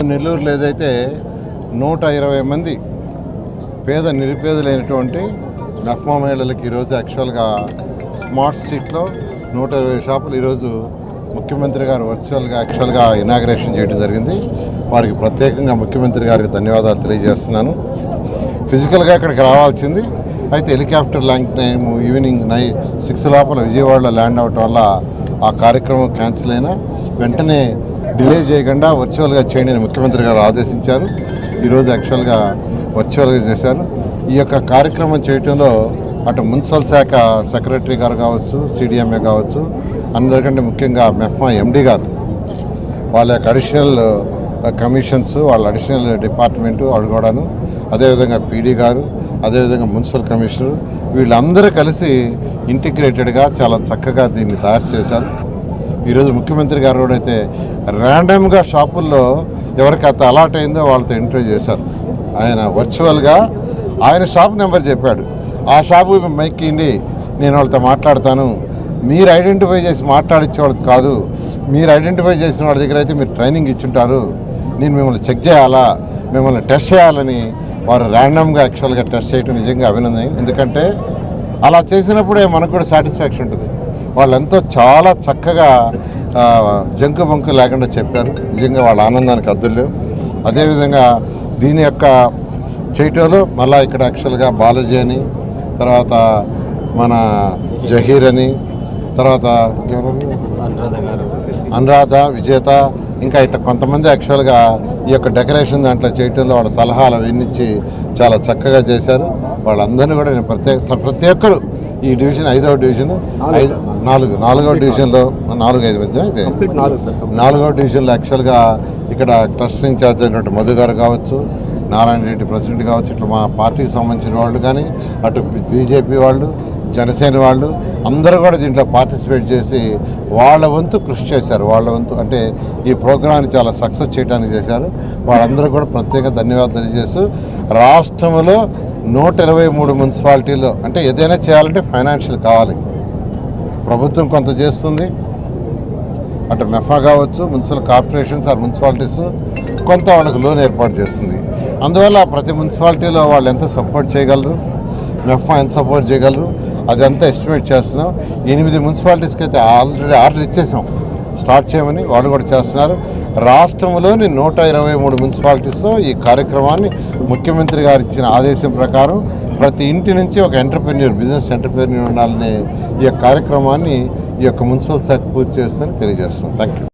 నెల్లూరులో ఏదైతే నూట ఇరవై మంది పేద నిరుపేదలైనటువంటి నక్మా మహిళలకు ఈరోజు యాక్చువల్గా స్మార్ట్ స్ట్రీట్లో నూట ఇరవై షాపులు ఈరోజు ముఖ్యమంత్రి గారు వర్చువల్గా యాక్చువల్గా ఇనాగ్రేషన్ చేయడం జరిగింది. వారికి ప్రత్యేకంగా ముఖ్యమంత్రి గారికి ధన్యవాదాలు తెలియజేస్తున్నాను. ఫిజికల్గా ఇక్కడికి రావాల్సింది. అయితే హెలికాప్టర్ ల్యాండ్ టైం ఈవినింగ్ నై సిక్స్ లోపల విజయవాడలో ల్యాండ్ అవటం వల్ల ఆ కార్యక్రమం క్యాన్సిల్ అయినా వెంటనే డిలే చేయకుండా వర్చువల్గా చేయండి అని ముఖ్యమంత్రి గారు ఆదేశించారు. ఈరోజు యాక్చువల్గా వర్చువల్గా చేశారు. ఈ యొక్క కార్యక్రమం చేయటంలో అటు మున్సిపల్ శాఖ సెక్రటరీ గారు కావచ్చు సిడిఎంఏ కావచ్చు అందరికంటే ముఖ్యంగా మెఫ్మా ఎండి గారు. వాళ్ళ యొక్క అడిషనల్ కమిషన్స్ వాళ్ళ అడిషనల్ డిపార్ట్మెంటు వాళ్ళు కూడాను అదేవిధంగా పీడీ గారు అదేవిధంగా మున్సిపల్ కమిషనర్ వీళ్ళందరూ కలిసి ఇంటిగ్రేటెడ్గా చాలా చక్కగా దీన్ని తయారు చేశారు. ఈరోజు ముఖ్యమంత్రి గారు కూడా అయితే ర్యాండమ్గా షాపుల్లో ఎవరికి అంత అలాట్ అయిందో వాళ్ళతో ఇంటర్వ్యూ చేశారు. ఆయన వర్చువల్గా ఆయన షాప్ నెంబర్ చెప్పాడు. ఆ షాపు మైక్ నేను వాళ్ళతో మాట్లాడతాను. మీరు ఐడెంటిఫై చేసి మాట్లాడించేవాడు కాదు. మీరు ఐడెంటిఫై చేసిన వాళ్ళ దగ్గర అయితే మీరు ట్రైనింగ్ ఇచ్చుంటారు. నేను మిమ్మల్ని చెక్ చేయాలా? మిమ్మల్ని టెస్ట్ చేయాలని వారు ర్యాండమ్గా యాక్చువల్గా టెస్ట్ చేయడం నిజంగా అభినందన ఎందుకంటే అలా చేసినప్పుడే మనకు కూడా సాటిస్ఫాక్షన్ ఉంటుంది. వాళ్ళు ఎంతో చాలా చక్కగా జంకు బంకు లేకుండా చెప్పారు. నిజంగా వాళ్ళ ఆనందానికి అద్దులు అదేవిధంగా దీని యొక్క చేయటంలో మళ్ళీ ఇక్కడ యాక్చువల్గా బాలాజీ అని తర్వాత మన జహీర్ అని తర్వాత? అనురాధ విజేత ఇంకా ఇట్లా కొంతమంది యాక్చువల్గా ఈ యొక్క డెకరేషన్ దాంట్లో చేయటంలో వాళ్ళ సలహాలు అవన్నీ చాలా చక్కగా చేశారు. వాళ్ళందరినీ కూడా నేను ప్రత్యేక ప్రతి ఒక్కరు ఈ డివిజన్ ఐదవ డివిజన్ ఐదు నాలుగు. నాలుగవ డివిజన్లో నాలుగు. ఐదు మధ్య అయితే నాలుగవ డివిజన్లో యాక్చువల్గా ఇక్కడ ట్రస్ట్ ఇన్ఛార్జ్ అయినటువంటి మధు గారు కావచ్చు నారాయణ రెడ్డి ప్రెసిడెంట్ కావచ్చు ఇట్లా మా పార్టీకి సంబంధించిన వాళ్ళు కానీ అటు బీజేపీ వాళ్ళు జనసేన వాళ్ళు అందరూ కూడా దీంట్లో పార్టిసిపేట్ చేసి వాళ్ళ వంతు కృషి చేశారు. వాళ్ళ వంతు అంటే ఈ ప్రోగ్రాన్ని చాలా సక్సెస్ చేయడానికి చేశారు. వాళ్ళందరూ కూడా ప్రత్యేక ధన్యవాదాలు తెలియజేస్తూ రాష్ట్రంలో నూట ఇరవై మూడు మున్సిపాలిటీలో అంటే ఏదైనా చేయాలంటే ఫైనాన్షియల్ కావాలి. ప్రభుత్వం కొంత చేస్తుంది. అటు మెఫా కావచ్చు మున్సిపల్ కార్పొరేషన్స్ ఆర్ మున్సిపాలిటీస్ కొంత వాళ్ళకి లోన్ ఏర్పాటు చేస్తుంది. అందువల్ల ప్రతి మున్సిపాలిటీలో వాళ్ళు ఎంత సపోర్ట్ చేయగలరు? మెఫా ఎంత సపోర్ట్ చేయగలరు? అదంతా ఎస్టిమేట్ చేస్తున్నాం. ఎనిమిది మున్సిపాలిటీస్కి అయితే ఆల్రెడీ ఆర్డర్ ఇచ్చేసాం. స్టార్ట్ చేయమని వాళ్ళు కూడా చేస్తున్నారు. రాష్ట్రంలోని నూట ఇరవై మూడు మున్సిపాలిటీస్లో ఈ కార్యక్రమాన్ని ముఖ్యమంత్రి గారు ఇచ్చిన ఆదేశం ప్రకారం ప్రతి ఇంటి నుంచి ఒక ఎంటర్ప్రెన్యూర్ బిజినెస్ ఎంటర్ప్రెన్యూర్ ఉండాలనే ఈ యొక్క కార్యక్రమాన్ని ఈ యొక్క మున్సిపల్ శాఖ పూర్తి చేస్తుందని తెలియజేస్తున్నాం. Thank you